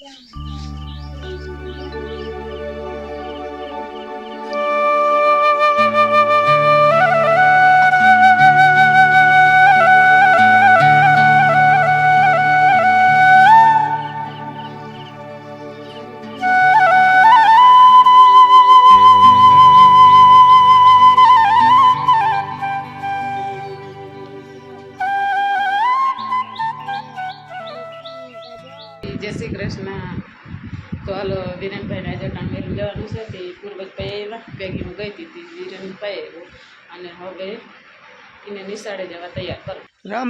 જય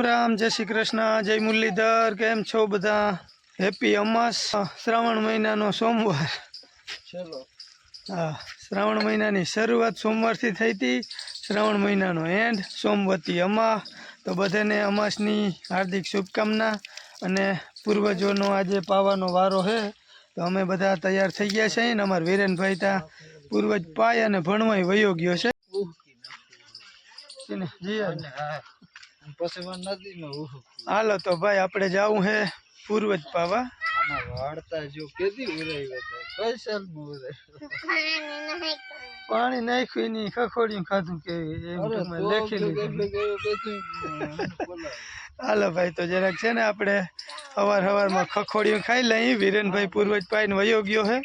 રામ રામ જય શ્રી કૃષ્ણ જય મુરલીધર કેમ છો બધા? હેપી અમાસ શ્રાવણ મહિનાનો સોમવાર. ચલો. હા શ્રાવણ મહિનાની શરૂઆત સોમવારથી થઈ હતી. શ્રાવણ મહિનાનો એન્ડ સોમવતી અમા તો બધાને અમાસની હાર્દિક શુભકામના અને પૂર્વજોનો આજે પાવાનો વારો છે તો અમે બધા તૈયાર થઈ ગયા છે. ને અમારા વીરેનભાઈ ત્યાં પૂર્વજ પાય અને ભણવાય વયો ગયો છે. જી. પછી માં નદીમાં ઉહું. હાલો તો ભાઈ આપણે જાવું હે પૂર્વજ પાવા. વાળતા જો કેદી ઉરાઈ કઈ સાલમાં પાણી નાખ્યું ની ખખોડ્યું ખાધું કે એમ લેખી લીધું. હાલો ભાઈ તો જરાક છે ને આપણે સવાર સવારમાં ખખોડિયું ખાઈ લઈ વિરેનભાઈ પૂર્વજ પાઈને વયો ગયો હે.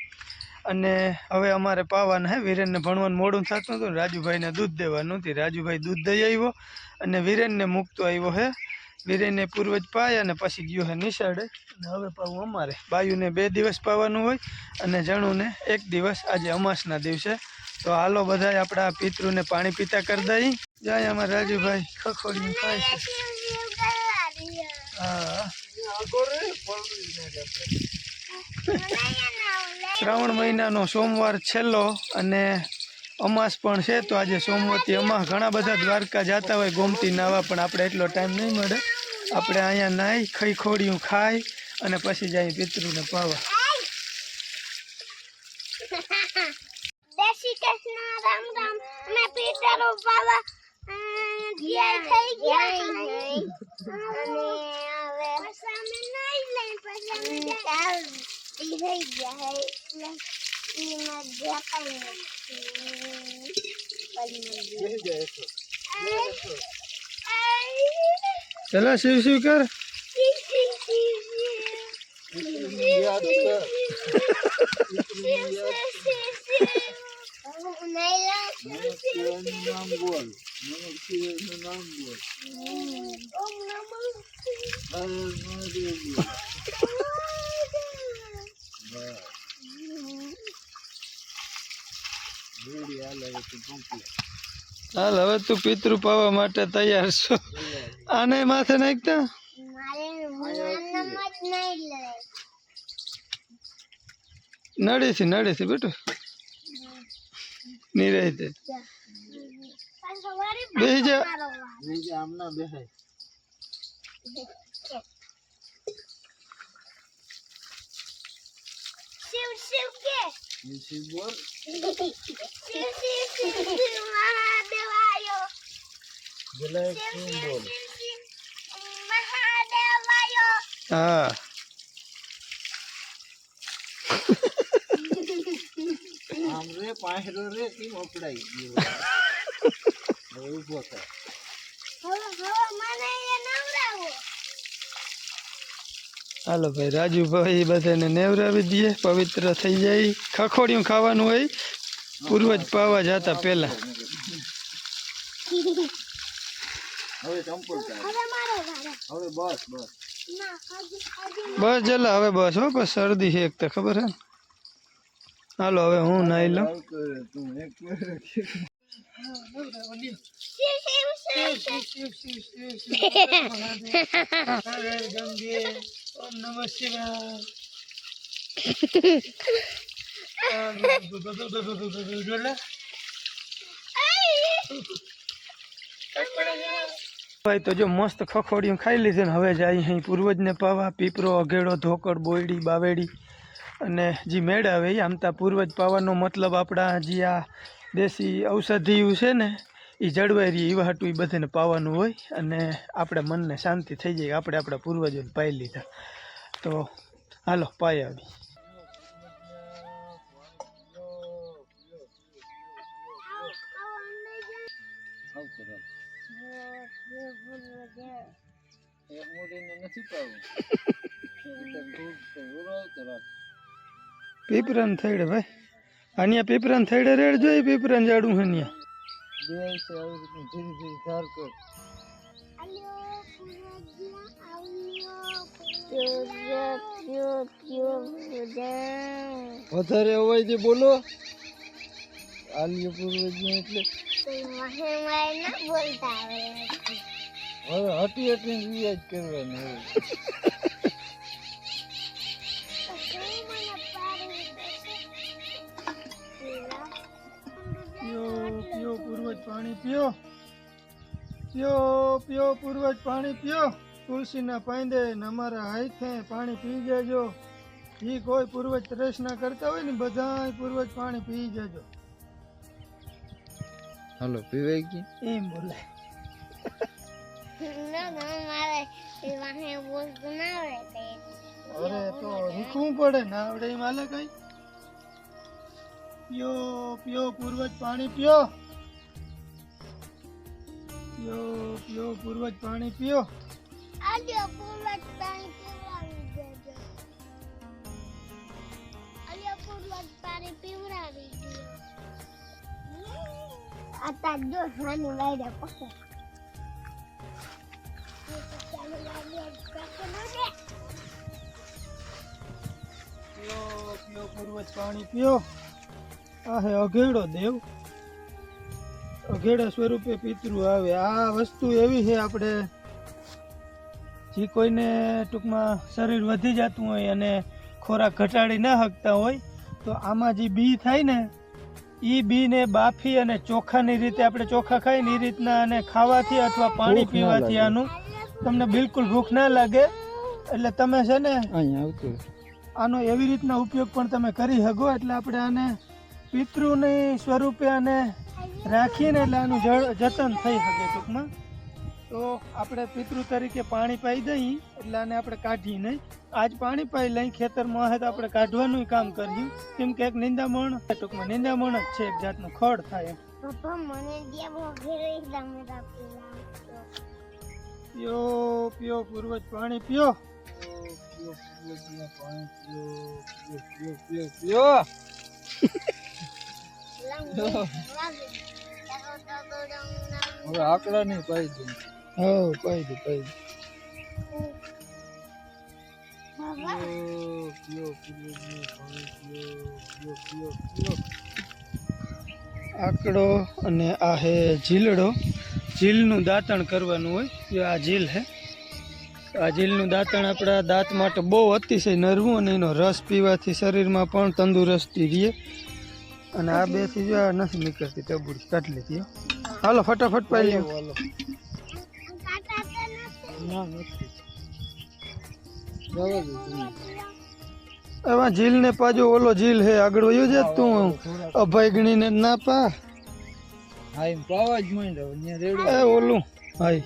અને હવે અમારે પાવાના હે વિરેનને ભણવાનું મોડું થતું હતું ને રાજુભાઈને દૂધ દેવાનું હતી. રાજુભાઈ દૂધ દઈ આવ્યો. અને વિરેનને મૂકતો આવ્યો હે. વિરેને પૂર્વજ પાય અને પછી ગયો હે નિશાળે. અને હવે પાવું અમારે. બાયુને બે દિવસ પાવાનું હોય અને જણુને એક દિવસ આજે અમાસના દિવસે. તો હાલો બધાય આપણા પિતૃને પાણી પીતા કરી દઈ. જાય અમારા રાજુભાઈ. ખખોડી ખાય છે. હા. શ્રાવણ મહિનાનો સોમવાર છેલ્લો અને અમાસ પણ છે તો આજે સોમવતી અમાસ. ઘણા બધા દ્વારકા જતા હોય ગોમતી નાવા પણ આપણે એટલો ટાઈમ નહીં મળે. આપણે અહીંયા નાહી ખઈ ખોડિયું ખાઈ અને પછી જાય પિતૃને પાવા. થઈ ગયા બેસી જાય એટલો. ચલો શિવ શિવ કર પિતૃની યાદ કર. પિતૃની યાદ નમઃ શિવાયનું નામ બોલ નમઃ શિવાયનું નામ બોલ હર મહાદેવ બોલ બસ. રેડી હાલે હવે તું complete. હાલ હવે તું પિતૃ પાવા માટે તૈયાર છો. આને માથે નાખતા નડેથી નડેથી બેટું. નિરાયતે. બેસી જા. શિવ શિવ કે. નીચે બોલ શિવ શું બોલ હા. આમ રે પાંહેરો રે કેમ અપડાઈ ગયો ઊભો થાય હવે હવે મને એ નવરાવો હાલો ભાઈ રાજુભાઈ બધાને નેવરાવી દઈએ પવિત્ર થઈ જાય. ખખોડિયું ખાવાનું હોય પૂર્વજ પાવા જતા પહેલા. હવે ચંપલ ચાલે હવે મારો વારો. હવે બસ બસ. ના હજી હજી બસ જલા હવે બસ હો બસ શરદી છે એક તો ખબર હે હાલો હવે હું નાઈ લઉં. ભાઈ, તો જો મસ્ત ખખોડિયું ખાઈ લીધું ને હવે જાય અહીં પૂર્વજને પાવા, પીપરો, અઘેડો, ધોકડ, બોયડી, બાવેડી અને જે મેળ આવે એ આમતા પૂર્વજ પાવાનો મતલબ આપણા જે આ દેશી ઔષધિયું છે ને એ જળવાઈ રહી એવા હાટું એ બધાને પાવાનું હોય અને આપણે મનને શાંતિ થઈ જાય આપણે આપણા પૂર્વજોને પાઈ લીધા. તો હાલો પાય આવી. પીપરાન થઈડે ભાઈ. આનિયા પીપરાન થઈડે રેડ જોઈ પીપરાન જાડું બે છે આવી રીતનું ધીરે ધીરે ધાર કર વધારે અવાજે બોલો આલ્ય એટલે હવે હટી હટી રિયાજ કરવાની હવે. પૂર્વજ પાણી પિયો પિયો પિયો પૂર્વજ પાણી પિયો તુલસીના પાંદે ને અમારા હાથે પાણી પી જજો। ઈ કોઈ પૂર્વજ તૃષ્ણા કરતા હોય ને બધાય પૂર્વજ પાણી પી જજો। હાલો પીવાય ગઈ એમ બોલે। ના ના મારે એ વાહે બોલતું ના આવડે અરે તો શીખવું પડે ના આવડે એમ હાલે કઈ? પિયો પિયો પૂર્વજ પાણી પિયો પિયો પિયો પૂર્વજ પાણી પીઓ. આલ્યો પૂર્વજ પાણી પીવડાવી દેજો. આલ્યો પૂર્વજ પાણી પીવડાવી દેજો આ તાર જો સાની વાયરે પકડ. પીઓ પિયો પૂર્વજ પાણી પીઓ. આ હે અઘેડો દેવ. અઘેડા સ્વરૂપે પિતૃ આવે. આ વસ્તુ એવી છે આપણે જે કોઈને ટૂંકમાં શરીર વધી જતું હોય અને ખોરાક ઘટાડી ન શકતા હોય તો આમાં જે બી થાય ને એ બીને બાફી અને ચોખાની રીતે આપણે ચોખા ખાઈ ને એ રીતના અને ખાવાથી અથવા પાણી પીવાથી આનું તમને બિલકુલ ભૂખ ના લાગે. એટલે તમે છે ને આનો એવી રીતના ઉપયોગ પણ તમે કરી શકો. એટલે આપણે આને પિતૃની સ્વરૂપે આને રાખીને એટલે આનું જળ જતન થઈ શકે ટૂંકમાં. તો આપણે પિતૃ તરીકે પાણી પાઈ દઈ એટલે આને આપણે કાઢી નહીં. આજ પાણી પાઈ લઈ ખેતરમાં હે તો આપણે કાઢવાનું કામ કર્યું. કેમ કે એક નિંદામણ ટૂંકમાં. નિંદામણ જ છે એક જાતનું ખડ થાય પીઓ પીઓ પૂર્વજ પાણી પીઓ પીઓ પીઓ પાણી પીઓ પીઓ પીઓ પીઓ હવે આકડા નહીં પાઈ દે હા પાઈ દે પાઈ દે. આકડો અને આ હે ઝીલડો. ઝીલનું દાંતણ કરવાનું હોય એ આ ઝીલ હે. આ ઝીલનું દાંતણ આપણા દાંત માટે બહુ અતિશય નરવું અને એનો રસ પીવાથી શરીરમાં પણ તંદુરસ્તી રહે. અને આ બેથી જો નથી નીકળતી ટબુડી કાઢી લીધી હો. હાલો ફટાફટ પાઈ લ્યો હાલો. ના. એમાં ઝીલ ને પાછો ઓલો ઝીલ હે આગળ વયો છે તું. અભયગણીને ના પા. હા એમ પાવા જ માંડ્યો એ ઓલું. હાય.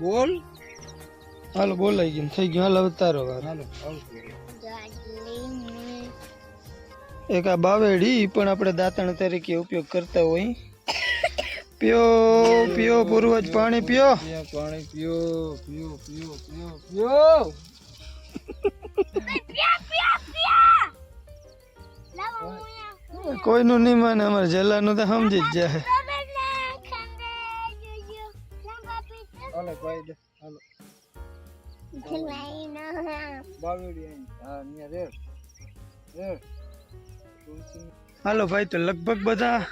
બોલ. હાલો બોલાઈ ગયું થઈ ગયું. હાલ હવે હાલો હાલો. એક આ બાવેડી પણ આપણે દાંતણ તરીકે ઉપયોગ કરતા હોય. પીઓ પીઓ, પૂર્વજ પાણી પીઓ. પાણી પીઓ પીઓ પીઓ પીઓ પીઓ કોઈનું નહીં માને, અમારે જલાનું તો સમજી જ જાય. બાવેડી હા રેડ તુલસી હાલો ભાઈ, તો લગભગ બધા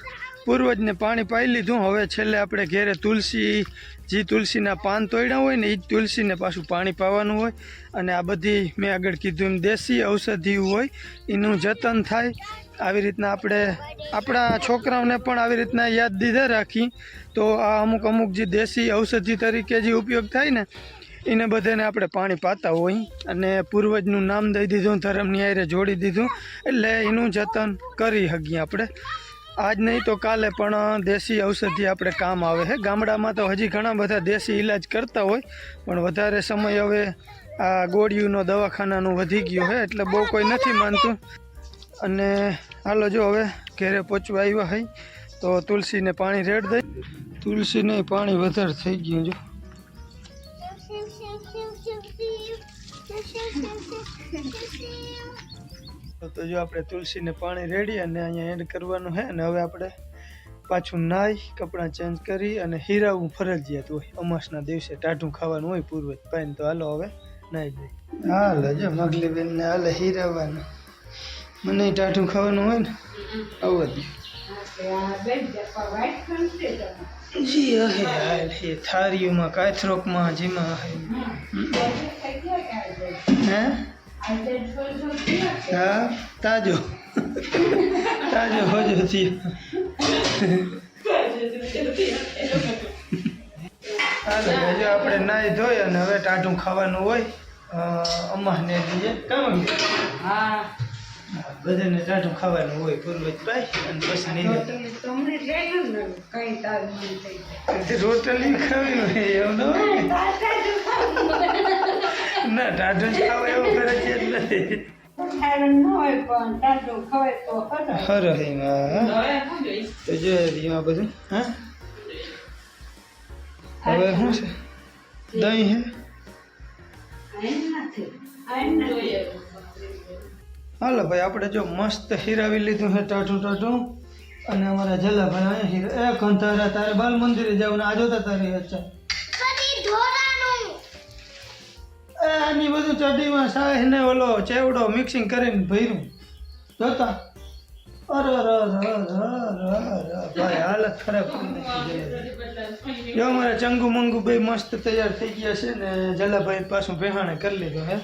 પૂર્વજને પાણી પાઈ લીધું. હવે છેલ્લે આપણે ઘેરે તુલસી, જે તુલસીના પાન તોડ્યા હોય ને એ જ તુલસીને પાછું પાણી પાવાનું હોય. અને આ બધી મેં આગળ કીધું એમ દેશી ઔષધિ હોય, એનું જતન થાય. આવી રીતના આપણે આપણા છોકરાઓને પણ આવી રીતના યાદ દીધા રાખી. તો આ અમુક અમુક જે દેશી ઔષધિ તરીકે જે ઉપયોગ થાય ને એને બધાને આપણે પાણી પાતા હોય અને પૂર્વજનું નામ દઈ દીધું, ધર્મની હારે જોડી દીધું. એટલે એનું જતન કરી શકીએ આપણે. આજ નહીં તો કાલે પણ દેશી ઔષધિ આપણે કામ આવે છે ગામડામાં તો હજી ઘણા બધા દેશી ઈલાજ કરતા હોય, પણ વધારે સમય હવે આ ગોળીઓનો દવાખાનાનું વધી ગયું છે એટલે બહુ કોઈ નથી માનતું. અને હાલો જો હવે ઘેરે પહોંચવા આવ્યા હોય તો તુલસીને પાણી રેડ દઈ. તુલસીને પાણી વધારે થઈ ગયું જો. તો જો આપણે તુલસીને પાણી રેડી અને અહીંયા એડ કરવાનું છે અને હવે આપણે પાછું નાહી કપડાં ચેન્જ કરી અને હીરાવું ફરજિયાત હોય. અમાસના દિવસે ટાઢું ખાવાનું હોય પૂર્વે. પાઈને તો હાલો હવે નાહી જાય હાલો જો મગલી બેનને હાલે હીરાવાનું. મને ટાઢું ખાવાનું હોય ને, આવું જ. જી હે હાલ હે થારીઓમાં કાથરોકમાં જેમાં હે. હે? તાજો. તાજો હોજો થયો હાલો હજુ આપણે નાહી ધોઈ અને હવે ટાઢું ખાવાનું હોય અ, અમ્માને દઈએ કામ હા. બધાને ટાઢું ખાવાનું હોય પૂર્વજ પાય અને પછી નહીં રોટલી ખાવી હોય એવું ન હોય? ના ટાઢું ખાવા. એવું ફરજિયાત નથી. હર હિમાં હવે શું જોઈશ તો જો એમાં બધું હા? હવે શું છે? દહીં હે? હાલો ભાઈ આપણે જો મસ્ત હીરાવી લીધું છે ટાઢું ટાઢું. અને અમારા જલાભાઈ અહીંયા હીરા. એ કંથારા તારે બાલ મંદિરે જવું આ જોતા તારી અચ્છા આની બધું ચડીમાં સાહેબ ને ઓલો ચેવડો મિક્સિંગ કરીને ભર્યું. જોતા? અરે ભાઈ હાલત ખરાબ જો અમારા ચંગુ મંગુ બે મસ્ત તૈયાર થઈ ગયા છે ને જલાભાઈ પાછું ભેહાણે કરી લીધું હે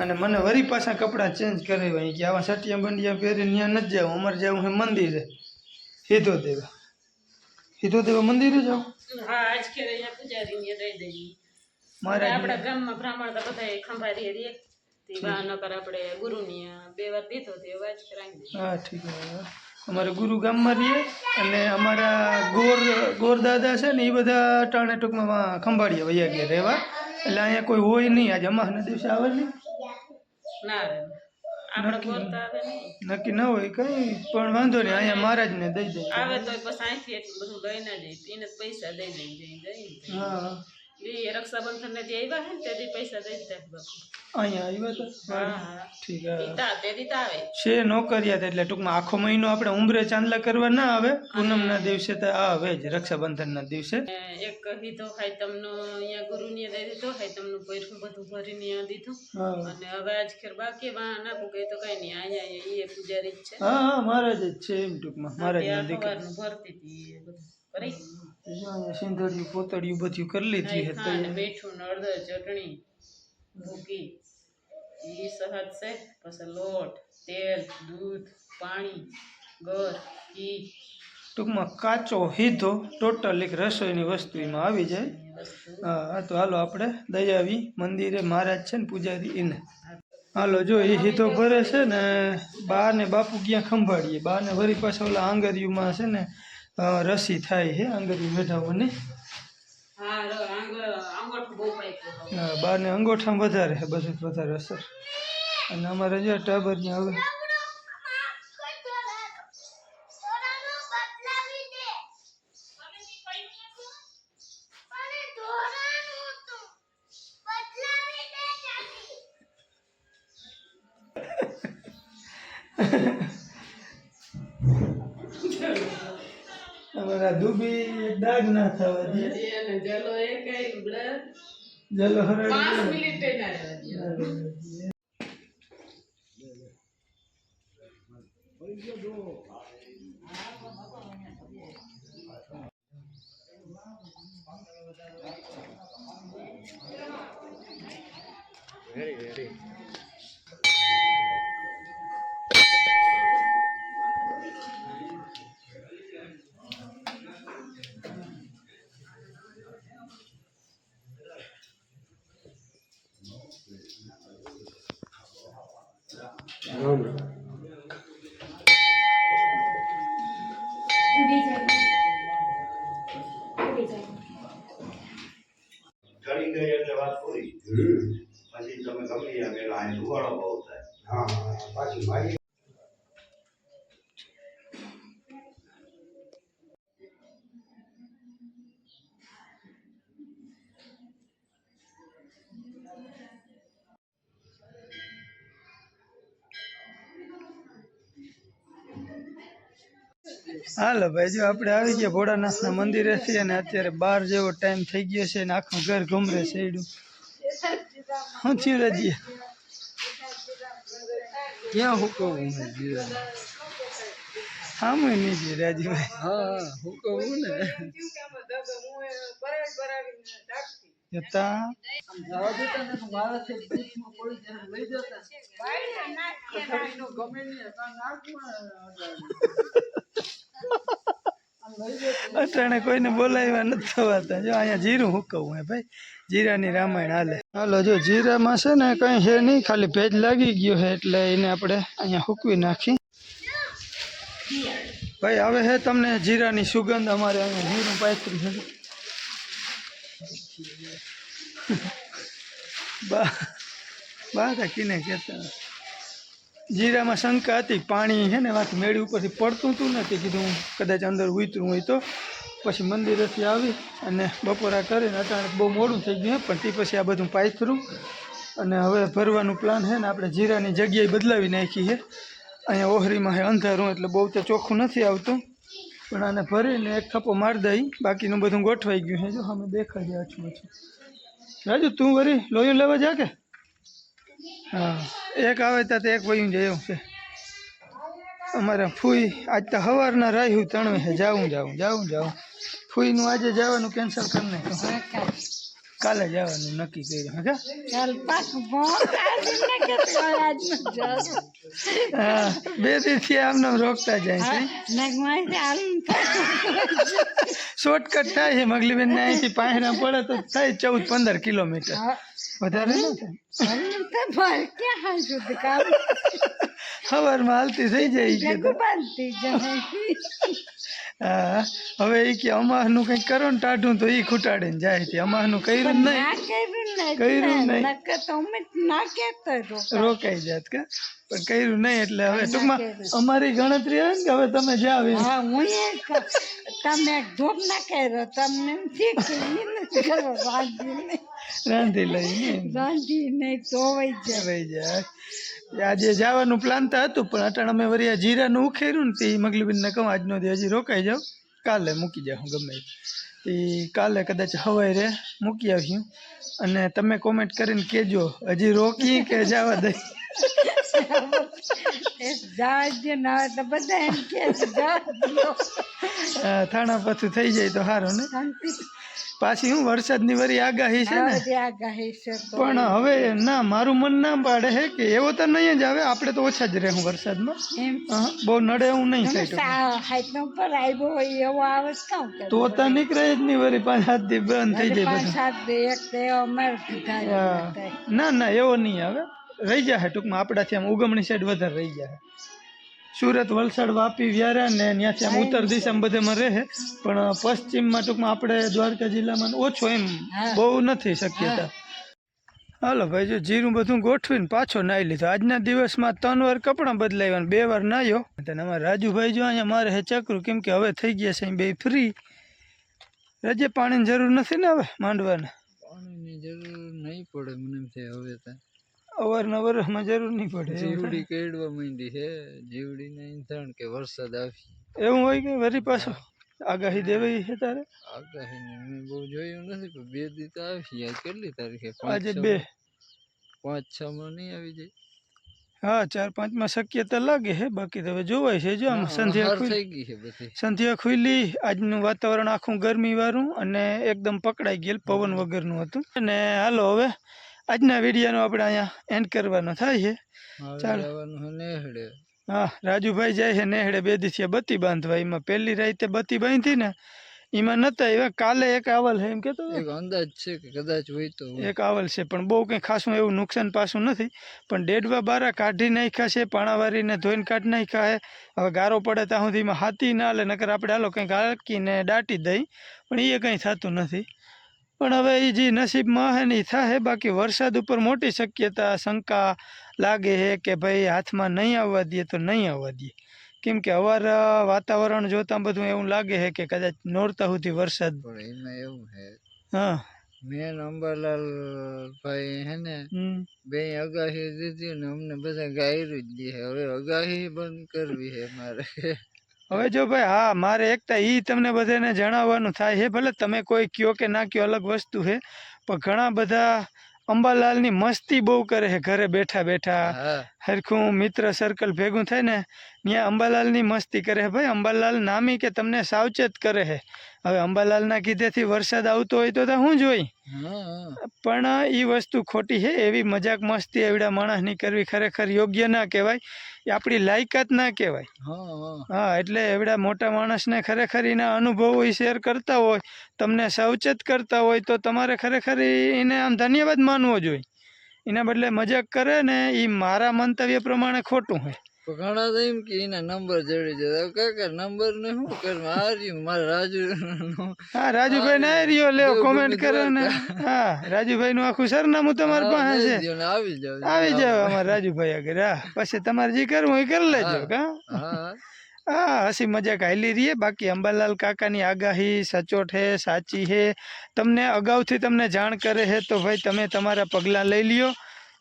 અને મને વરી પાછા કપડાં ચેન્જ કરાવ્યા. કે આવા સટિયા બંડિયા પહેરીને ત્યાં નથી જવું અમારે જવું છે મંદિરે. હિધો દેવા હિધો દેવા મંદિરે જાવ મારા આપણા ગામમાં બ્રાહ્મણ તો બધા ખંભારી રે હા ઠીક. અમારે ગુરુ ગામમાં રહીએ અને અમારા ગોર ગોર દાદા છે ને એ બધા ટાણે ટૂંકમાં ખંભાળીએ વૈયા ગયા રહેવા. એટલે અહીંયા કોઈ હોય નહીં. આજે અમાસના દિવસે આવે નહીં ના આવે. નક્કી ન હોય કઈ પણ વાંધો નહીં અહીંયા મહારાજને દઈ દે. આવે તો પછી અહીંથી એટલું બધું લઈને ના જાય. એને પૈસા દઈ દઈ જઈ જઈ હા. એ રક્ષાબંધન જે આવ્યા હે ને તેથી પૈસા દઈ દીધા અહીંયા આવ્યા તો? હા હા. ઠીક તે દીધા આવે. છે નોકરિયાત એટલે ટૂંકમાં આખો મહિનો આપણે ઉમરે ચાંદલા કરવા ના આવે. પૂનમના દિવસે તો આવે જ રક્ષાબંધનના દિવસે. એક કીધો ખાય તમનો અહીંયા ગુરુને દઈ દીધો ખાય તમનું પૈસું બધું ભરીને દીધું. અને હવે આજ ખેર બાકી વાં ના પૂગે તો કઈ નહીં અહીંયા એ પૂજારી જ છે. હા હા મહારાજ જ છે એમ ટૂંકમાં મહારાજના દીકરા. ભરતી હતી કરી જો અહીંયા સિંધડિયું પોતડિયું બધું કરી લીધી છે ખાંડ મીઠું ને ચટણી મૂકી. ઈ સહજ છે પછી લોટ તેલ દૂધ પાણી ગર ઘી. ટૂંકમાં કાચો હીધો ટોટલ એક રસોઈની વસ્તુ એમાં આવી જાય. હા હા તો હાલો આપણે દયાવી મંદિરે મહારાજ છે ને પૂજારી એને. હાલો જો એ હીધો ભરે છે ને બા ને બાપુ ક્યાં ખંભાળીએ? બા ને વરી પાછા ઓલા આંગરિયુમાં છે ને રસી થાય છે આંગરિયું બેઠાઓની હા ર- આંગ આંગઠ બહુ પાક્યો હા, બા ને અંગોઠામાં વધારે છે બધું વધારે અસર. અને અમારે જો ટાબરની હવે ડાઘ ના થવા દે એને જલો એ કઈ બ્લડ જલો પાંચ હરાડી મિનિટ ના રહેવા પૂરી પછી તમે ગમે ત્યાં પેલા અહીં સુવાળો બહુ થાય. હા પાછી ભાઈ હાલો ભાઈ જો આપણે આવી ગયા ભોળાનાથના મંદિરે છીએ અને અત્યારે બાર જેવો ટાઈમ થઈ ગયો છે અને આખું ઘર ઘૂમરે છે એડું શું થયું રાજી ક્યાં હુકવવું હે જીરા સામું નહીં ગયું રાજીભાઈ હા હુકવવું ને. જતા જવા દેતા ને તો મારા છે બીચમાં પડી જાય લઈ જતા. કસાઈનો ગમે અટાણે કોઈને બોલાવ્યા નથી થવાતા. જો અહીંયા જીરું હુકવું હે ભાઈ. જીરાની રામાયણ હાલે. હાલો, જો જીરામાં છે ને કંઈ છે નહીં, ખાલી ભેજ લાગી ગયો છે એટલે એને આપણે અહીંયા હૂકવી નાખી. ભાઈ, હવે હે તમને જીરાની સુગંધ. અમારે અહીંયા જીરું પાથરી છે. બા બા કીને કહેતા જીરામાં શંકા હતી પાણી છે ને વાત મેળી ઉપરથી પડતું હતું ને તે કીધું કદાચ અંદર ઉતરું હોય તો. પછી મંદિરેથી આવી અને બપોરા કરીને અટાણે બહુ મોડું થઈ ગયું હે, પણ તે પછી આ બધું પાથરું. અને હવે ભરવાનું પ્લાન છે ને આપણે જીરાની જગ્યાએ બદલાવી નાખી છે અહીંયા ઓહરીમાં છે અંધારું એટલે બહુ તો ચોખ્ખું નથી આવતું. પણ આને ભરીને એક થપ્પો મારી દઈ બાકીનું બધું ગોઠવાઈ ગયું છે જો અમે દેખાઈ ગયા છું પછી રાજુ તું વરી લોયું લેવા જા કે હા. એક આવે ત્યાં તો એક વયું જાય એવું છે. અમારે ફૂઈ આજ તો સવારના રાહ્યું ત્રણ જાવું જાવું જાવું જાવું ફૂઈનું આજે જવાનું કેન્સલ કરી નાખ્યું. કાલે જવાનું નક્કી કર્યું હા હા બે દિવસથી આમને રોકતા જાય છે. શોર્ટકટ થાય છે મગલીબેન ને અહીંથી પાંચના પડે તો થાય ચૌદ પંદર કિલોમીટર. વધારે ન થાય. સવારમાં હાલતી થઈ જાય હા હવે એ કે અમારનું કંઈક કરો ને ટાઢું તો એ ખૂટાડીને જાય છે. અમારનું કર્યું નહીં. કર્યું નહીં. રોકાઈ જાત કે? પણ કર્યું નહીં એટલે હવે ટૂંકમાં અમારી ગણતરી હોય ને કે હવે તમે જાવ એમ. હા હું એ તમે ધોપ ના કર્યો તમને એમ ઠીક નથી કરો રાંધી નહીં. રાંધી નહીં ધોવાઈ જાય. વહી જાય. આજે જવાનું પ્લાન તો હતું પણ અટાણ અમે વરિયા આ જીરાનું ઉખેર્યું ને તે મગલીબેનને કહું આજનો દે હજી રોકાઈ જાવ કાલે મૂકી જાઉં ગમે. એ કાલે કદાચ હવાઈ મૂકી આવ્યું અને તમે કોમેન્ટ કરીને કહેજો હજી રોકી કે જવા દઈ થાણા પાછું થઈ જાય તો સારું ને? પાછી હું વરસાદની વરી આગાહી છે ને? હવે આગાહી છે તો પણ હવે ના મારું મન ના પાડે હે કે એવો તો નહીં જ આવે આપણે તો ઓછા જ રહેવું વરસાદમાં. હા, બહુ નડે એવું નહીં થાય આવ્યો હોય એવો આવે તો તો તો નીકળે જ નહીં વરી પાંચ સાત દી બંધ થઈ જાય પાંચ સાત દી એક તે અમારે. ના ના એવો નહીં આવે. રહી જાય ટૂંકમાં આપણાથી આમ ઉગમણી સાઈડ વધારે રહી જાય. સુરત વલસાડ વાપી વ્યારા ને ત્યાંથી આમ ઉત્તર દિશામાં બધેમાં રહે પણ પશ્ચિમમાં ટૂંકમાં આપણે દ્વારકા જિલ્લામાં ઓછો એમ બહુ નથી શક્યતા. હાલો ભાઈ જો જીરું બધું ગોઠવીને પાછો નાહી લીધો. આજના દિવસમાં ત્રણ વાર કપડાં બદલાવ્યા બે વાર નાહ્યો અને અમારા રાજુભાઈ જો અહીંયા મારે હે ચકરું કેમ કે હવે થઈ ગયા છે બે ફ્રી. રજે પાણીની જરૂર નથી ને હવે માંડવાને? પાણીની જરૂર નહીં પડે મને એમ થાય હવે તો અવારનવારમાં જરૂર નહીં પડે એવું. જીવડી કેડવા માંડી છે. જીવડીને ઈંધણ કે વરસાદ આવી. એવું હોય કે વરી પાછો આગાહી દેવાઈ છે તારે? આગાહીને મેં બહુ જોયું નથી પણ બે દી તો આવી આજ કેટલી તારીખે? આજે બે. પાંચ છ માં નહીં આવી જાય હા ચાર પાંચમાં શક્યતા લાગે છે. બાકી તો હવે જોવાય છે. જો આમ સંધ્યા થઈ ગઈ છે બધી. સંધ્યા ખુલી આજનું વાતાવરણ આખું ગરમી વાળું અને એકદમ પકડાઈ ગયેલ પવન વગરનું હતું. અને હાલો હવે આજના વિડીયોનો આપણે અહીંયા એન્ડ કરવાનો થાય છે. ચાલો. હા રાજુભાઈ જાય છે નેહડે બે દિવસે બત્તી બાંધવા. એમાં પહેલી રાતે બત્તી બાંધી ને એમાં નતા એવા કાલે એક આવલ છે એમ કેતો. એક અંદાજ છે કે કદાચ હોય તો એક આવલ છે પણ બહુ કંઈ ખાસું એવું નુકસાન પાછું નથી. પણ ડેડવા બારા કાઢી નાખ્યા છે પાણાવારીને ધોઈને કાઢી નાખ્યા છે. હવે ગારો પડે ત્યાં સુધીમાં હાથી ના લે નકર આપણે હાલો કંઈક હાકીને દાટી દઈ. પણ એ કંઈ થતું નથી. પણ હવે એ જે નસીબમાં હે ને એ થાય બાકી વરસાદ ઉપર મોટી શક્યતા શંકા લાગે છે કે ભાઈ હાથમાં નહીં આવવા દે તો નહીં આવવા દે કેમ કે અવાર વાતાવરણ જોતાં બધું એવું લાગે છે કે કદાચ નોરતા સુધી વરસાદ. પણ એમાં એવું છે હા. મેન અંબાલાલ ભાઈ હે ને બે અગાહી દીધી ને અમને બધા ગાયરું જ દે હવે અગાહી બંધ કરવી છે મારે. હવે જો ભાઈ હા મારે એકતા એ તમને બધાને જણાવવાનું થાય છે ભલે તમે કોઈ કયો કે ના કયો અલગ વસ્તુ છે પણ ઘણા બધા અંબાલાલની મસ્તી બહુ કરે છે ઘરે બેઠા બેઠા. હરખું મિત્ર સર્કલ ભેગું થાય ને ત્યાં અંબાલાલની મસ્તી કરે છે ભાઈ અંબાલાલ નામી કે તમને સાવચેત કરે છે હવે અંબાલાલના કીધેથી વરસાદ આવતો હોય તો તો હું જોઈ? પણ એ વસ્તુ ખોટી છે એવી મજાક મસ્તી એવડા માણસની કરવી ખરેખર યોગ્ય ના કહેવાય. એ આપણી લાયકાત ના કહેવાય. હા એટલે એવડા મોટા માણસને ખરેખર એના અનુભવો એ શેર કરતા હોય તમને સાવચેત કરતા હોય તો તમારે ખરેખર એને આમ ધન્યવાદ માનવો જોઈએ. એના બદલે મજાક કરે ને એ મારા મંતવ્ય પ્રમાણે ખોટું હોય. ઘણા તો એમ કે એના નંબર જડી જતા કાકા નંબર ને શું કરું આ રહ્યું મારા રાજુ હા રાજુભાઈ ના રહ્યો. લેવો કોમેન્ટ કરો ને. હા રાજુભાઈ નું આખું સરનામું તમારી પાસે છે. આવી જાવ આવી જાવ અમારા રાજુભાઈ આગળ. હા પછી તમારે જે કરવું એ કરી લેજો હા હા. હસી મજાક હાલી રહીએ. બાકી અંબાલાલ કાકાની આગાહી સચોટ હે સાચી હે. તમને અગાઉથી તમને જાણ કરે હે તો ભાઈ તમે તમારા પગલાં લઈ લ્યો.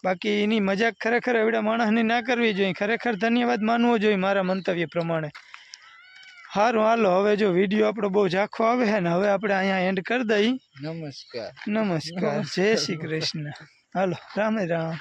બાકી એની મજાક ખરેખર એવડા માણસની ના કરવી જોઈએ. ખરેખર ધન્યવાદ માનવો જોઈએ મારા મંતવ્ય પ્રમાણે. સારું હાલો હવે જો વીડિયો આપણો બહુ ઝાખો આવે છે ને હવે આપણે અહીંયા એન્ડ કરી દઈ નમસ્કાર. નમસ્કાર. જય શ્રી કૃષ્ણ. હાલો રામે રામ.